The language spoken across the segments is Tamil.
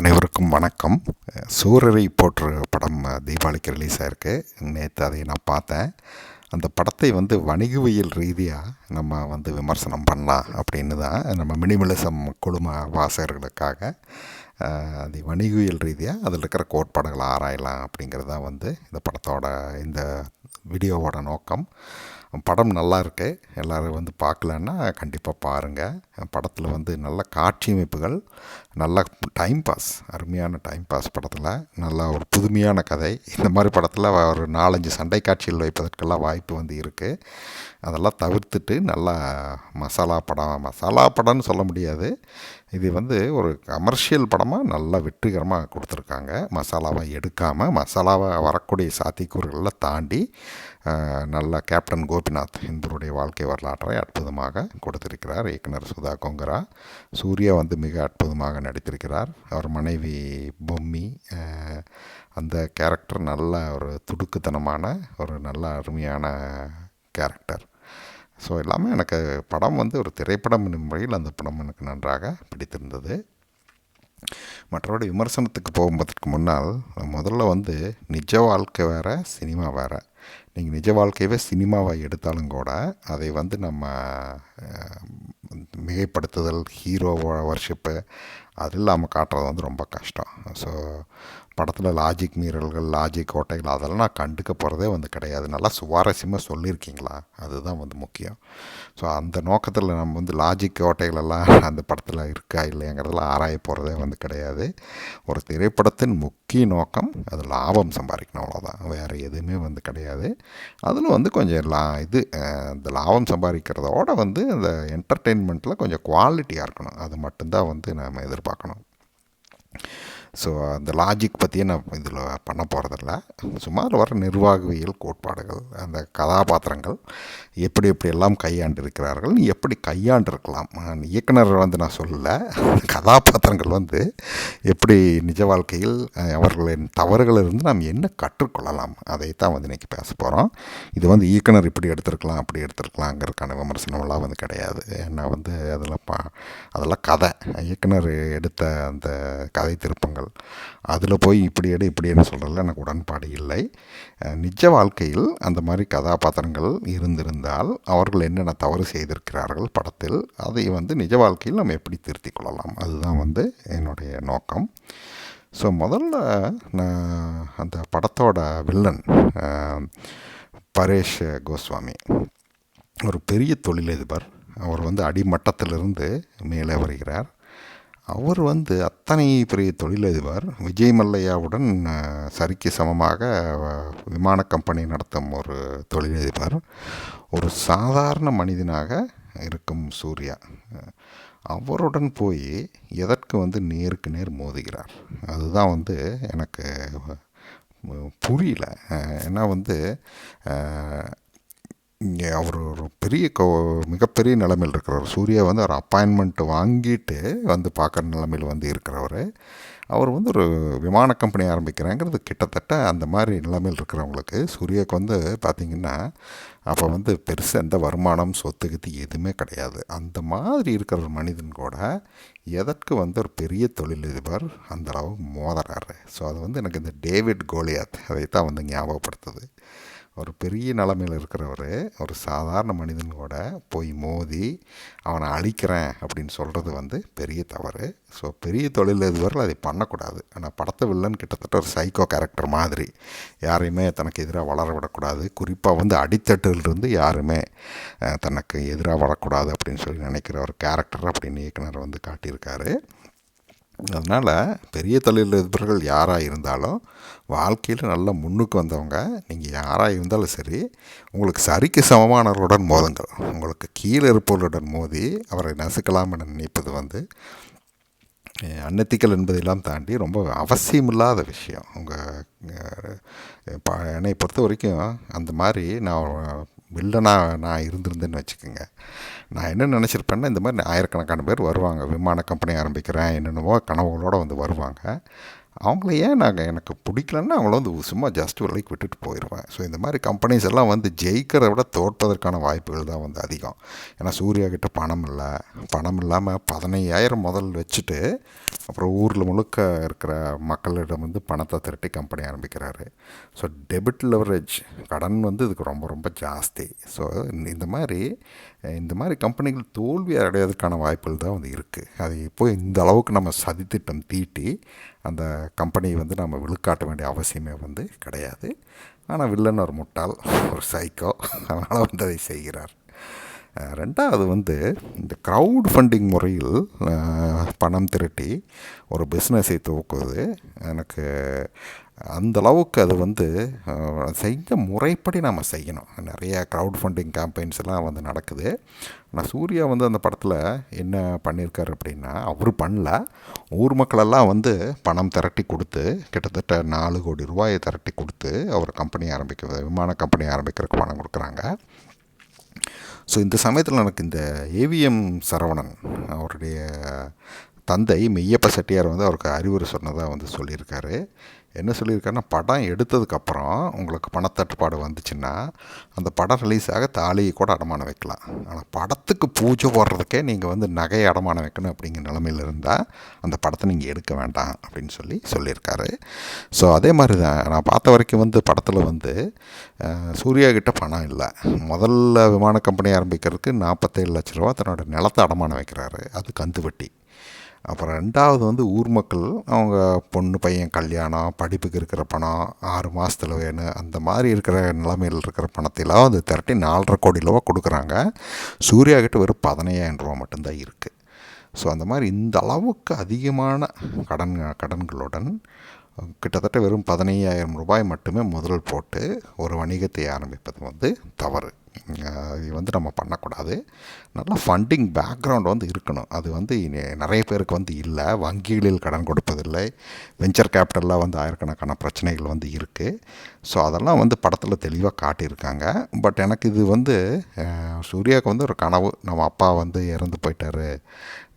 அனைவருக்கும் வணக்கம். சூரரை போற்று படம் தீபாவளிக்கு ரிலீஸ் ஆயிருக்கு. நேற்று அதை நான் பார்த்தேன். அந்த படத்தை வந்து வணிகவியல் ரீதியாக நம்ம வந்து விமர்சனம் பண்ணலாம் அப்படின்னு தான் நம்ம மினிமலிசம் குழும வாசகர்களுக்காக அது வணிகவியல் ரீதியாக அதில் இருக்கிற கோட்பாடுகளை ஆராயலாம் அப்படிங்கிறது தான் வந்து இந்த படத்தோட இந்த வீடியோவோட நோக்கம். படம் நல்லா இருக்கு. எல்லோரும் வந்து பார்க்கலன்னா கண்டிப்பாக பாருங்கள் படத்தில் வந்து நல்ல காட்சி அமைப்புகள் நல்ல டைம் பாஸ் அருமையான டைம் பாஸ் படத்தில் நல்லா ஒரு புதுமையான கதை. இந்த மாதிரி படத்தில் ஒரு நாலஞ்சு சண்டை காட்சிகள் வைப்பதற்கெல்லாம் வாய்ப்பு வந்து இருக்குது அதெல்லாம் தவிர்த்துட்டு நல்லா மசாலா படம் மசாலா படம்னு சொல்ல முடியாது. இது வந்து ஒரு கமர்ஷியல் படமாக நல்லா வெற்றிகரமாக கொடுத்துருக்காங்க. மசாலாவை எடுக்காமல் மசாலாவை வரக்கூடிய சாத்தியக்கூறுகளை தாண்டி நல்ல கேப்டன் கோபிநாத் இந்தருடைய வாழ்க்கை வரலாற்றை அற்புதமாக கொடுத்திருக்கிறார். இயக்குனர் சுதா கொங்கரா. சூர்யா வந்து மிக அற்புதமாக நடித்திருக்கிறார். அவர் மனைவி பொம்மி அந்த கேரக்டர் நல்ல ஒரு துடுக்குத்தனமான ஒரு நல்ல அருமையான கேரக்டர் ஸோ எல்லாமே எனக்கு படம் வந்து ஒரு திரைப்படம் என்னும் முறையில் அந்த படம் எனக்கு நன்றாக பிடித்திருந்தது. மற்றபடி விமர்சனத்துக்கு போகும்போதற்கு முன்னால் முதல்ல வந்து நிஜ வாழ்க்கை வேறு சினிமா வேறு. நீங்கள் நிஜ வாழ்க்கையவே சினிமாவை எடுத்தாலும் கூட அதை வந்து நம்ம மிகைப்படுத்துதல் ஹீரோ வர்ஷிப்பு அது இல்லாமல் காட்டுறது வந்து ரொம்ப கஷ்டம். ஸோ படத்தில் லாஜிக் மீறல்கள் லாஜிக் ஓட்டைகள் அதெல்லாம் நான் கண்டுக்க போகிறதே வந்து கிடையாது. நல்லா சுவாரஸ்யமாக சொல்லியிருக்கீங்களா? அதுதான் வந்து முக்கியம். ஸோ அந்த நோக்கத்தில் நம்ம வந்து லாஜிக் ஓட்டைகள் எல்லாம் அந்த படத்தில் இருக்கா இல்லைங்கிறதெல்லாம் ஆராய போகிறதே வந்து கிடையாது. ஒரு திரைப்படத்தின் முக்கிய நோக்கம் அது லாபம் சம்பாதிக்கணும் அவ்வளோதான் வேறு எதுவுமே வந்து கிடையாது. அதில் வந்து கொஞ்சம் லா இது இந்த லாபம் சம்பாதிக்கிறதோட வந்து அந்த என்டர்டெயின்மெண்ட்டில் கொஞ்சம் குவாலிட்டியாக இருக்கணும். அது மட்டும்தான் வந்து நம்ம எதிர்பார்க்கணும். ஸோ அந்த லாஜிக் பற்றியே நான் இதில் பண்ண போகிறதில்ல சும்மா அதில் வர நிர்வாகவியல் கோட்பாடுகள் அந்த கதாபாத்திரங்கள் எப்படி எப்படி எல்லாம் கையாண்டிருக்கிறார்கள் எப்படி கையாண்டிருக்கலாம்? இயக்குனர் வந்து நான் சொல்லலை. கதாபாத்திரங்கள் வந்து எப்படி நிஜ வாழ்க்கையில் அவர்களின் தவறுகளிலிருந்து நாம் என்ன கற்றுக்கொள்ளலாம்? அதைத்தான் வந்து இன்றைக்கி பேச போகிறோம் இது வந்து இயக்குனர் இப்படி எடுத்திருக்கலாம் அப்படி எடுத்திருக்கலாங்கிறதுக்கான விமர்சனமெல்லாம் வந்து கிடையாது. ஏன்னா வந்து அதெல்லாம் பா அதெல்லாம் கதை. இயக்குனர் எடுத்த அந்த கதை திருப்பங்கள் அதில் போய் இப்படி எடு இப்படி எடு சொல்கிறதுல எனக்கு உடன்பாடு இல்லை. நிஜ வாழ்க்கையில் அந்த மாதிரி கதாபாத்திரங்கள் இருந்திருந்தால் அவர்கள் என்னென்ன தவறு செய்திருக்கிறார்கள் படத்தில் அதை வந்து நிஜ வாழ்க்கையில் நம்ம எப்படி திருத்திக் கொள்ளலாம்? அதுதான் வந்து என்னுடைய நோக்கம். ஸோ முதல்ல நான் அந்த படத்தோட வில்லன் பரேஷ் கோஸ்வாமி ஒரு பெரிய தொழிலதிபர். அவர் வந்து அடிமட்டத்திலிருந்து மேலே வருகிறார். அவர் வந்து அத்தனை பெரிய தொழிலதிபர் விஜய் மல்லையாவுடன் சரிக்கு சமமாக விமான கம்பெனி நடத்தும் ஒரு தொழிலதிபர். ஒரு சாதாரண மனிதனாக இருக்கும் சூர்யா. அவருடன் போய் எதற்கு வந்து நேருக்கு நேர் மோதுகிறார்? அதுதான் வந்து எனக்கு புரியல. ஏன்னா வந்து இங்கே அவர் ஒரு பெரிய கோ மிகப்பெரிய நிலமையில் இருக்கிறவர். சூர்யா வந்து ஒரு அப்பாயின்மெண்ட் வாங்கிட்டு வந்து பார்க்குற நிலமையில் வந்து இருக்கிறவர். அவர் வந்து ஒரு விமான கம்பெனி ஆரம்பிக்கிறாங்கிறது கிட்டத்தட்ட அந்த மாதிரி நிலைமையில் இருக்கிறவங்களுக்கு சூர்யாவுக்கு வந்து பார்த்திங்கன்னா அப்போ வந்து பெருசாக எந்த வருமானம் சொத்து எதுவுமே கிடையாது. அந்த மாதிரி இருக்கிற ஒரு மனிதன் கூட எதற்கு வந்து ஒரு பெரிய தொழிலதிபர் அந்த அளவு மோதுறாரு. ஸோ அது வந்து எனக்கு இந்த டேவிட் கோலியாத் அதை தான் வந்து ஞாபகப்படுத்துது. ஒரு பெரிய நிலமையில் இருக்கிறவர் ஒரு சாதாரண மனிதன் கூட போய் மோதி அவனை அழிக்கிறேன் அப்படின்னு சொல்கிறது வந்து பெரிய தவறு. ஸோ பெரிய தொழில் தொழிலதிபர்கள் அதை பண்ணக்கூடாது. ஆனால் படத்தை வில்லன் கிட்டத்தட்ட ஒரு சைக்கோ கேரக்டர் மாதிரி. யாரையுமே தனக்கு எதிராக வளர விடக்கூடாது. குறிப்பாக வந்து அடித்தட்டிலிருந்து யாருமே தனக்கு எதிராக வரக்கூடாது அப்படின்னு சொல்லி நினைக்கிற ஒரு கேரக்டர் அப்படின்னு இயக்குனர் வந்து காட்டியிருக்காரு. அதனால் பெரிய தொழிலதிபர்கள் யாராக இருந்தாலும் வாழ்க்கையில் நல்லா முன்னுக்கு வந்தவங்க நீங்கள் யாராக இருந்தாலும் சரி உங்களுக்கு சரிக்கு சமமானவர்களுடன் மோதுங்கள். உங்களுக்கு கீழே இருப்பவர்களுடன் மோதி அவரை நசுக்கலாம் என நினைப்பது வந்து அன்னத்திக்கல் என்பதெல்லாம் தாண்டி ரொம்ப அவசியமில்லாத விஷயம். உங்கள் என்னை பொறுத்த வரைக்கும் அந்த மாதிரி நான் வில்லனாக நான் இருந்திருந்தேன்னு வச்சுக்கோங்க. நான் என்ன நினச்சிருப்பேன்னா இந்த மாதிரி ஆயிரக்கணக்கான பேர் வருவாங்க. விமான கம்பெனி ஆரம்பிக்கிறேன் என்னென்னவோ கனவுகளோடு வந்து வருவாங்க. அவங்கள ஏன் நாங்கள் எனக்கு பிடிக்கலன்னா அவங்கள வந்து சும்மா ஜஸ்ட் ஒரு லைக் விட்டுட்டு போயிடுவேன் ஸோ இந்த மாதிரி கம்பெனிஸ் எல்லாம் வந்து ஜெயிக்கிறத விட தோற்பதற்கான வாய்ப்புகள் தான் வந்து அதிகம். ஏன்னா சூர்யா கிட்ட பணம் இல்லை. பணம் இல்லாமல் பதினையாயிரம் முதல் வச்சுட்டு அப்புறம் ஊரில் முழுக்க இருக்கிற மக்களிடம் வந்து பணத்தை திரட்டி கம்பெனி ஆரம்பிக்கிறாரு. ஸோ டெபிட் லெவரேஜ் கடன் வந்து இதுக்கு ரொம்ப ரொம்ப ஜாஸ்தி. ஸோ இந்த மாதிரி இந்த மாதிரி கம்பெனிகள் தோல்வி அடைவதற்கான வாய்ப்புகள் தான் வந்து இருக்குது அது இப்போ இந்த அளவுக்கு நம்ம சதித்திட்டம் தீட்டி அந்த கம்பெனியை வந்து நம்ம விழுக்காட்ட வேண்டிய அவசியமே வந்து கிடையாது. ஆனால் வில்லன் ஒரு முட்டாள் ஒரு சைக்கோ அதனால் வந்து அதை செய்கிறார். ரெண்டாவது வந்து இந்த க்ரௌட் ஃபண்டிங் முறையில் பணம் திரட்டி ஒரு பிஸ்னஸை துவக்குவது. எனக்கு அந்தளவுக்கு அது வந்து செய்ய முறைப்படி நம்ம செய்யணும். நிறைய க்ரௌட் ஃபண்டிங் கேம்பெயின்ஸ் எல்லாம் வந்து நடக்குது. ஆனால் சூர்யா வந்து அந்த படத்தில் என்ன பண்ணியிருக்காரு அப்படின்னா அவர் பண்ணல. ஊர் மக்களெல்லாம் வந்து பணம் திரட்டி கொடுத்து கிட்டத்தட்ட நாலு கோடி ரூபாயை திரட்டி கொடுத்து அவர் கம்பெனி ஆரம்பிக்க விமான கம்பெனி ஆரம்பிக்கிறதுக்கு பணம் கொடுக்குறாங்க. ஸோ இந்த சமயத்தில் எனக்கு இந்த ஏவிஎம் சரவணன் அவருடைய தந்தை மெய்யப்ப செட்டியார் வந்து அவருக்கு அறிவுரை சொன்னதாக வந்து சொல்லியிருக்காரு. என்ன சொல்லியிருக்காருன்னா படம் எடுத்ததுக்கப்புறம் உங்களுக்கு பணத்தட்டுப்பாடு வந்துச்சுன்னா அந்த படம் ரிலீஸ் ஆக தாலியை கூட அடமானம் வைக்கலாம். ஆனால் படத்துக்கு பூஜை போடுறதுக்கே நீங்கள் வந்து நகையை அடமானம் வைக்கணும் அப்படிங்கிற நிலமையில் இருந்தால் அந்த படத்தை நீங்கள் எடுக்க வேண்டாம் அப்படின்னு சொல்லி சொல்லியிருக்காரு. ஸோ அதே மாதிரி தான் நான் பார்த்த வரைக்கும் வந்து படத்தில் வந்து சூர்யா கிட்ட பணம் இல்லை. முதல்ல விமான கம்பெனி ஆரம்பிக்கிறதுக்கு நாற்பத்தேழு லட்ச ரூபா தன்னோட நிலத்தை அடமானம் வைக்கிறாரு. அது கந்து வட்டி அப்புறம் ரெண்டாவது வந்து ஊர் மக்கள் அவங்க பொண்ணு பையன் கல்யாணம் படிப்புக்கு இருக்கிற பணம் ஆறு மாதத்தில் வேணும் அந்த மாதிரி இருக்கிற நிலைமையில் இருக்கிற பணத்தையெல்லாம் வந்து திரட்டி நாலரை கோடி ரூபா கொடுக்குறாங்க. சூர்யா கிட்ட வெறும் பதினையாயிரம் ரூபா மட்டும்தான் இருக்குது ஸோ அந்த மாதிரி இந்த அளவுக்கு அதிகமான கடன் கடன்களுடன் கிட்டத்தட்ட வெறும் பதினையாயிரம் ரூபாய் மட்டுமே முதல் போட்டு ஒரு வணிகத்தை ஆரம்பிப்பது வந்து தவறு. இது வந்து நம்ம பண்ணக்கூடாது. நல்ல ஃபண்டிங் பேக்ரவுண்ட் வந்து இருக்கணும். அது வந்து நிறைய பேருக்கு வந்து இல்லை. வங்கிகளில் கடன் கொடுப்பதில்லை. வெஞ்சர் கேபிட்டலில் வந்து ஆயிரக்கணக்கான பிரச்சனைகள் வந்து இருக்குது ஸோ அதெல்லாம் வந்து படத்தில் தெளிவாக காட்டியிருக்காங்க. பட் எனக்கு இது வந்து சூர்யாவுக்கு வந்து ஒரு கனவு. நம்ம அப்பா வந்து இறந்து போயிட்டாரு.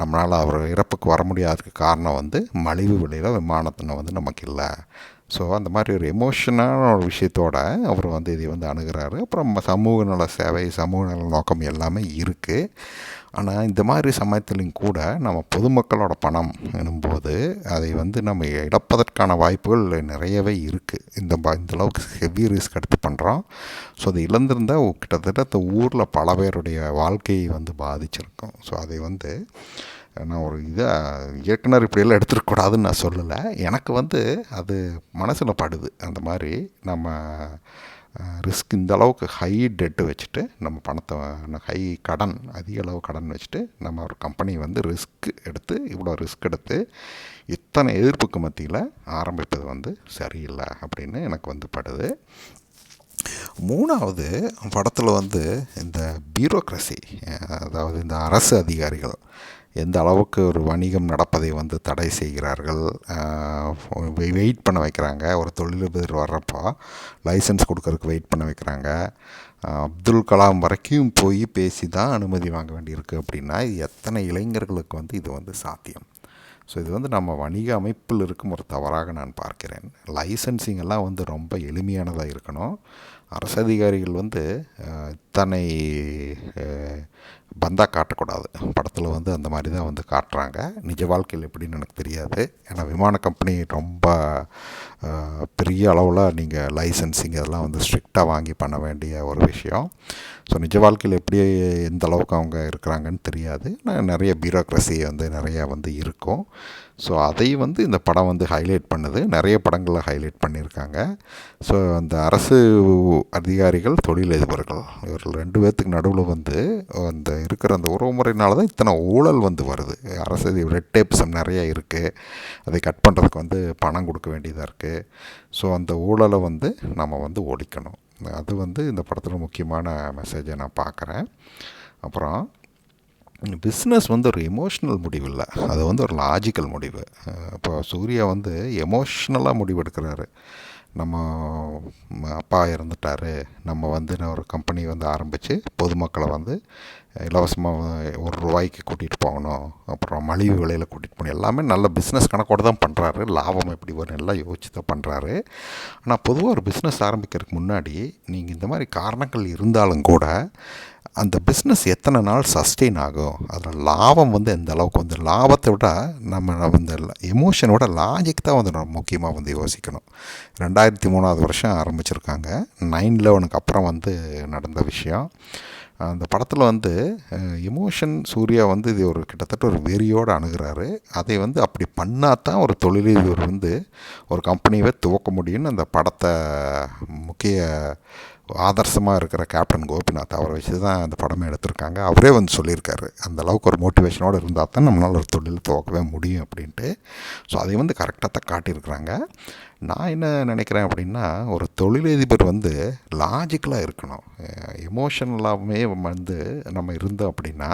நம்மளால் அவர் இறப்புக்கு வர முடியாததுக்கு காரணம் வந்து மலிவு விலையில் விமானத்தின வந்து நமக்கு இல்லை. ஸோ அந்த மாதிரி ஒரு எமோஷனான ஒரு விஷயத்தோட அவர் வந்து இதை வந்து அணுகிறாரு. அப்புறம் சமூக நல சேவை சமூக நல நோக்கம் எல்லாமே இருக்குது ஆனால் இந்த மாதிரி சமயத்திலையும் கூட நம்ம பொதுமக்களோட பணம் எனும்போது அதை வந்து நம்ம இழப்பதற்கான வாய்ப்புகள் நிறையவே இருக்குது இந்த இந்த அளவுக்கு ஹெவி ரிஸ்க் எடுத்து பண்ணுறோம் ஸோ அது இழந்திருந்தால் கிட்டத்தட்ட அந்த ஊரில் பல பேருடைய வாழ்க்கையை வந்து பாதிச்சிருக்கும். ஸோ அதை வந்து நான் ஒரு இதாக இயக்குனர் இப்படியெல்லாம் எடுத்துருக்கூடாதுன்னு நான் சொல்லலை. எனக்கு வந்து அது மனசில் படுது. அந்த மாதிரி நம்ம ரிஸ்க் இந்த அளவுக்கு ஹை டெட்டு வச்சுட்டு நம்ம பணத்தை ஹை கடன் அதிக அளவு கடன் வச்சுட்டு நம்ம ஒரு கம்பெனி வந்து ரிஸ்க் எடுத்து இவ்வளோ ரிஸ்க் எடுத்து இத்தனை எதிர்ப்புக்கு மத்தியில் ஆரம்பிப்பது வந்து சரியில்லை அப்படின்னு எனக்கு வந்து படுது. மூணாவது படத்தில் வந்து இந்த பியூரோக்ரஸி அதாவது இந்த அரசு அதிகாரிகள் எந்த அளவுக்கு ஒரு வணிகம் நடப்பதை வந்து தடை செய்கிறார்கள் வெயிட் பண்ண வைக்கிறாங்க. ஒரு தொழிலதிபர் வர்றப்போ லைசன்ஸ் கொடுக்கறதுக்கு வெயிட் பண்ண வைக்கிறாங்க. அப்துல் கலாம் வரைக்கும் போய் பேசி தான் அனுமதி வாங்க வேண்டியிருக்கு அப்படின்னா இது எத்தனை இளைஞர்களுக்கு வந்து இது வந்து சாத்தியம்? ஸோ இது வந்து நம்ம வணிக அமைப்பில் இருக்கும் ஒரு தவறாக நான் பார்க்கிறேன். லைசன்சிங் எல்லாம் வந்து ரொம்ப எளிமையானதாக இருக்கணும். அரசு அதிகாரிகள் வந்து இத்தனை பந்தாக காட்டக்கூடாது. படத்தில் வந்து அந்த மாதிரி தான் வந்து காட்டுறாங்க. நிஜ வாழ்க்கையில் எப்படின்னு எனக்கு தெரியாது. ஏன்னா விமான கம்பெனி ரொம்ப பெரிய அளவில் நீங்கள் லைசன்சிங் இதெல்லாம் வந்து ஸ்ட்ரிக்டாக வாங்கி பண்ண வேண்டிய ஒரு விஷயம். ஸோ நிஜ வாழ்க்கையில் எப்படி எந்த அளவுக்கு அவங்க இருக்கிறாங்கன்னு தெரியாது. நிறைய பியூரோக்ரஸி வந்து நிறையா வந்து இருக்கும். ஸோ அதை வந்து இந்த படம் வந்து ஹைலைட் பண்ணுது. நிறைய படங்களில் ஹைலைட் பண்ணியிருக்காங்க. ஸோ அந்த அரசு அதிகாரிகள் தொழிலதிபர்கள் இவர்கள் ரெண்டு பேர்த்துக்கு நடுவில் வந்து அந்த இருக்கிற அந்த உறவுமுறையினால தான் இத்தனை ஊழல் வந்து வருது. அரசு ரெட் டேப்ஸம் நிறைய இருக்குது அதை கட் பண்ணுறதுக்கு வந்து பணம் கொடுக்க வேண்டியதாக இருக்குது ஸோ அந்த ஊழலை வந்து நம்ம வந்து ஒழிக்கணும். அது வந்து இந்த படத்தில் முக்கியமான மெசேஜை நான் பார்க்குறேன். அப்புறம் பிஸ்னஸ் வந்து ஒரு எமோஷ்னல் முடிவு இல்லை அது வந்து ஒரு லாஜிக்கல் முடிவு. இப்போ சூர்யா வந்து எமோஷ்னலாக முடிவு எடுக்கிறாரு நம்ம அப்பா இறந்துட்டாரு. நம்ம வந்து ஒரு கம்பெனி வந்து ஆரம்பித்து பொதுமக்களை வந்து இலவசமாக ஒரு ரூபாய்க்கு கூட்டிகிட்டு போகணும். அப்புறம் மலிவு விலையில் கூட்டிகிட்டு போகணும். எல்லாமே நல்ல பிஸ்னஸ் கணக்கோடு தான் பண்ணுறாரு லாபம் எப்படி வரும் எல்லாம் யோசிச்சு தான் பண்ணுறாரு ஆனால் பொதுவாக ஒரு பிஸ்னஸ் ஆரம்பிக்கிறதுக்கு முன்னாடி நீங்கள் இந்த மாதிரி காரணங்கள் இருந்தாலும் கூட அந்த பிஸ்னஸ் எத்தனை நாள் சஸ்டெயின் ஆகும்? அதில் லாபம் வந்து எந்த அளவுக்கு வந்து லாபத்தை விட நம்ம அந்த எமோஷனோட லாஜிக் தான் வந்து நம்ம முக்கியமாக வந்து யோசிக்கணும். ரெண்டாயிரத்தி மூணாவது வருஷம் ஆரம்பிச்சிருக்காங்க. நைன் லெவனுக்கு அப்புறம் வந்து நடந்த விஷயம். அந்த படத்தில் வந்து எமோஷன் சூர்யா வந்து இது ஒரு கிட்டத்தட்ட ஒரு வெறியோடு அணுகிறாரு. அதை வந்து அப்படி பண்ணால் தான் ஒரு தொழிலதிபர் வந்து ஒரு கம்பெனியவே துவக்க முடியும்னு அந்த படத்தை முக்கிய ஆதர்சமாக இருக்கிற கேப்டன் கோபிநாத் அவரை வச்சு தான் அந்த படமே எடுத்திருக்காங்க. அவரே வந்து சொல்லியிருக்காரு அந்த அளவுக்கு ஒரு மோட்டிவேஷனோடு இருந்தால் தான் நம்மளால் ஒரு தொழில் துவக்கவே முடியும் அப்படின்ட்டு. ஸோ அதை வந்து கரெக்டாக தான் காட்டியிருக்கிறாங்க. நான் என்ன நினைக்கிறேன் அப்படின்னா ஒரு தொழிலதிபர் வந்து லாஜிக்கலாக இருக்கணும். எமோஷனலாகவே வந்து நம்ம இருந்தோம் அப்படின்னா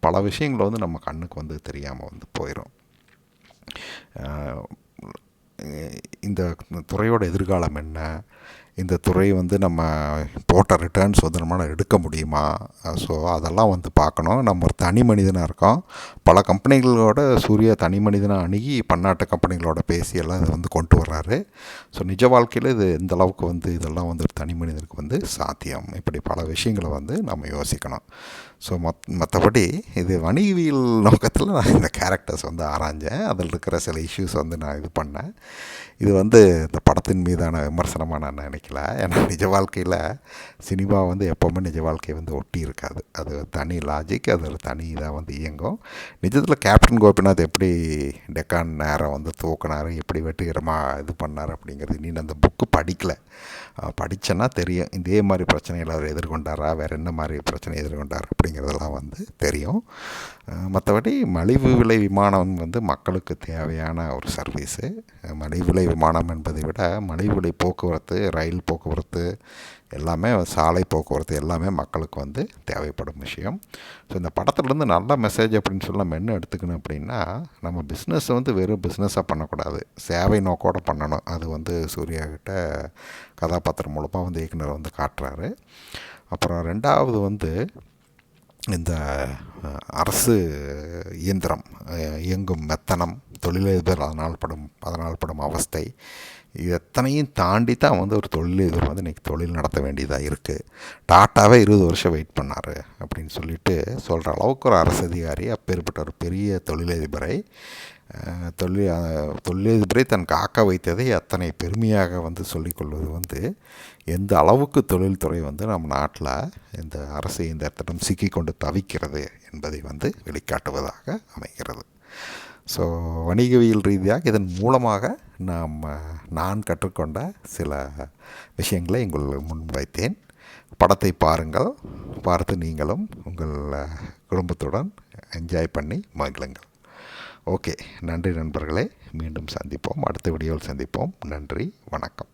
பல விஷயங்கள் வந்து நம்ம கண்ணுக்கு வந்து தெரியாமல் வந்து போயிடும் இந்த துறையோட எதிர்காலம் என்ன? இந்த துறை வந்து நம்ம போட்ட ரிட்டர்ன்ஸ் வந்து நம்மளால் எடுக்க முடியுமா? ஸோ அதெல்லாம் வந்து பார்க்கணும். நம்ம ஒரு தனி மனிதனாக இருக்கோம். பல கம்பெனிகளோட சூர்யா தனி மனிதனாக அணுகி பன்னாட்டு கம்பெனிகளோட பேசி எல்லாம் இதை வந்து கொண்டு வர்றாரு. ஸோ நிஜ வாழ்க்கையில் இது இந்த அளவுக்கு வந்து இதெல்லாம் வந்து ஒரு தனி மனிதனுக்கு வந்து சாத்தியம். இப்படி பல விஷயங்களை வந்து நம்ம யோசிக்கணும். ஸோ மத் மற்றபடி இது வணிகவியல் நோக்கத்தில் நான் இந்த கேரக்டர்ஸ் வந்து ஆராய்ஞ்சேன். அதில் இருக்கிற சில இஷ்யூஸ் வந்து நான் இது பண்ணேன். இது வந்து இந்த படத்தின் மீதான விமர்சனமாக நான் நினைக்கல. ஏன்னா நிஜ வாழ்க்கையில் சினிமா வந்து எப்போவுமே நிஜ வாழ்க்கையை வந்து ஒட்டி இருக்காது. அது தனி லாஜிக் அது ஒரு தனி இதாக வந்து இயங்கும். நிஜத்தில் கேப்டன் கோபிநாத் எப்படி டெக்கான் நேரம் வந்து தூக்கினார் எப்படி வெற்றிகரமாக இது பண்ணார் அப்படிங்கிறது நீ அந்த புக்கு படிக்கலை. படித்தேன்னா தெரியும். இதே மாதிரி பிரச்சனைகளை அவர் எதிர்கொண்டாரா வேறு என்ன மாதிரி பிரச்சனை எதிர்கொண்டார் அப்படிங்கிறதெல்லாம் வந்து தெரியும். மற்றபடி மலிவு விலை விமானம் வந்து மக்களுக்கு தேவையான ஒரு சர்வீஸு மலிவு விலை விமானம் என்பதை விட மலிவு விலை போக்குவரத்து ரயில் போக்குவரத்து எல்லாமே சாலை போக்குவரத்து எல்லாமே மக்களுக்கு வந்து தேவைப்படும் விஷயம். ஸோ இந்த படத்துலேருந்து நல்ல மெசேஜ் அப்படின்னு சொல்லி நம்ம என்ன எடுத்துக்கணும் அப்படின்னா நம்ம பிஸ்னஸ் வந்து வெறும் பிஸ்னஸாக பண்ணக்கூடாது. சேவை நோக்கோடு பண்ணணும். அது வந்து சூர்யா கிட்ட கதாபாத்திரம் மூலமாக வந்து இயக்குனர் வந்து காட்டுறாரு. அப்புறம் ரெண்டாவது வந்து இந்த அரசு இயந்திரம் இயங்கும் மெத்தனம் தொழிலதிபர் அதனால் படும் அதனால் படும் அவஸ்தை இது எத்தனையும் தாண்டி தான் வந்து ஒரு தொழிலதிபர் வந்து இன்றைக்கி தொழில் நடத்த வேண்டியதாக இருக்குது டாட்டாவே இருபது வருஷம் வெயிட் பண்ணார் அப்படின்னு சொல்லிட்டு சொல்கிற அளவுக்கு ஒரு அரசு அதிகாரி அப்பேற்பட்ட ஒரு பெரிய தொழிலதிபரை தொழில் தொழிலதிபரை தன் காக்க வைத்ததை அத்தனை பெருமையாக வந்து சொல்லிக்கொள்வது வந்து எந்த அளவுக்கு தொழில்துறை வந்து நம்ம நாட்டில் இந்த அரசு இந்த இடத்திடம் சிக்கிக்கொண்டு தவிக்கிறது என்பதை வந்து வெளிக்காட்டுவதாக அமைகிறது. ஸோ வணிகவியல் ரீதியாக இதன் மூலமாக நாம் நான் கற்றுக்கொண்ட சில விஷயங்களை உங்கள் முன் வைத்தேன். படத்தை பாருங்கள். பார்த்து நீங்களும் உங்கள் குடும்பத்துடன் என்ஜாய் பண்ணி மகிழுங்கள். ஓகே நன்றி நண்பர்களே. மீண்டும் சந்திப்போம் அடுத்த வீடியோவில் சந்திப்போம். நன்றி வணக்கம்.